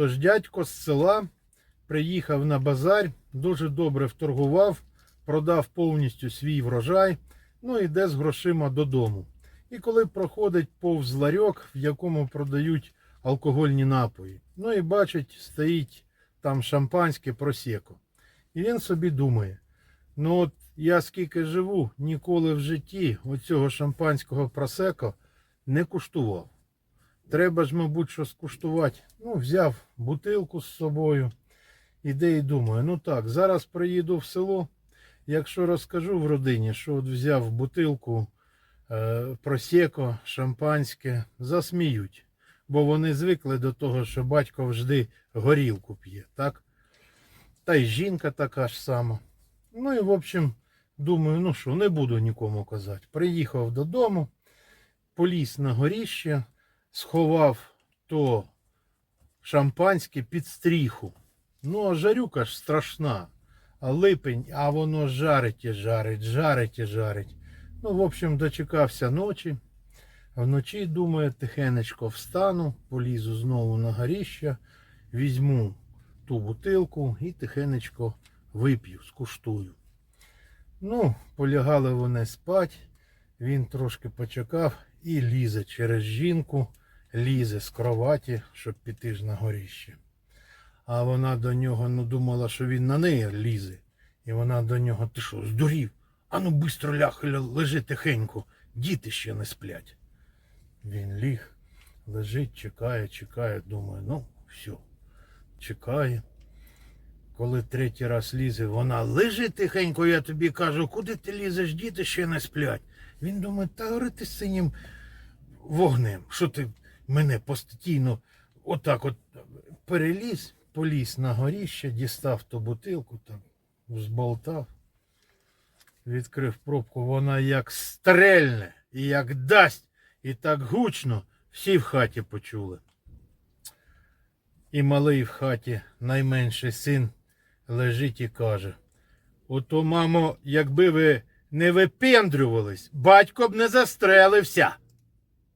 Тож дядько з села приїхав на базар, дуже добре вторгував, продав повністю свій врожай, ну йде з грошима додому. І коли проходить повз ларьок, в якому продають алкогольні напої, ну і бачить, стоїть там шампанське просеко. І він собі думає: ну от я скільки живу, ніколи в житті оцього шампанського просеко не куштував. Треба ж, мабуть, що скуштувати. Ну, взяв бутилку з собою. Іде і думаю, ну так, зараз приїду в село. Якщо розкажу в родині, що от взяв бутилку е, просеко, шампанське, засміють. Бо вони звикли до того, що батько вжди горілку п'є, так? Та й жінка така ж сама. Ну і в общем, думаю, ну що, не буду нікому казати. Приїхав додому, поліз на горіще, сховав то шампанське під стріху. Ну, а жарюка ж страшна. А липень, а воно жарить і жарить, жарить і жарить. Ну, в общем, дочекався ночі. Вночі, думаю, тихенечко встану, полізу знову на горіще, візьму ту бутилку і тихенечко вип'ю, скуштую. Ну, полягали вони спать, він трошки почекав і лізе через жінку, лізе з кроваті, щоб піти ж на горіще. А вона до нього ну, думала, що він на неї лізе. І вона до нього, ти що, здурів? Ану бистро ляг, лежи тихенько, діти ще не сплять. Він ліг, лежить, чекає, чекає, думає, ну, все, чекає. Коли третій раз лізе, вона лежи тихенько, я тобі кажу, куди ти лізеш, діти ще не сплять. Він думає, та гори ти з синім вогнем, що ти мене постійно отак от переліз, поліз на горіще, дістав ту бутилку, там, зболтав, відкрив пробку, вона як стрельне, і як дасть, і так гучно, всі в хаті почули. І малий в хаті, найменший син, лежить і каже: Ото, мамо, якби ви не випендрювались, батько б не застрелився.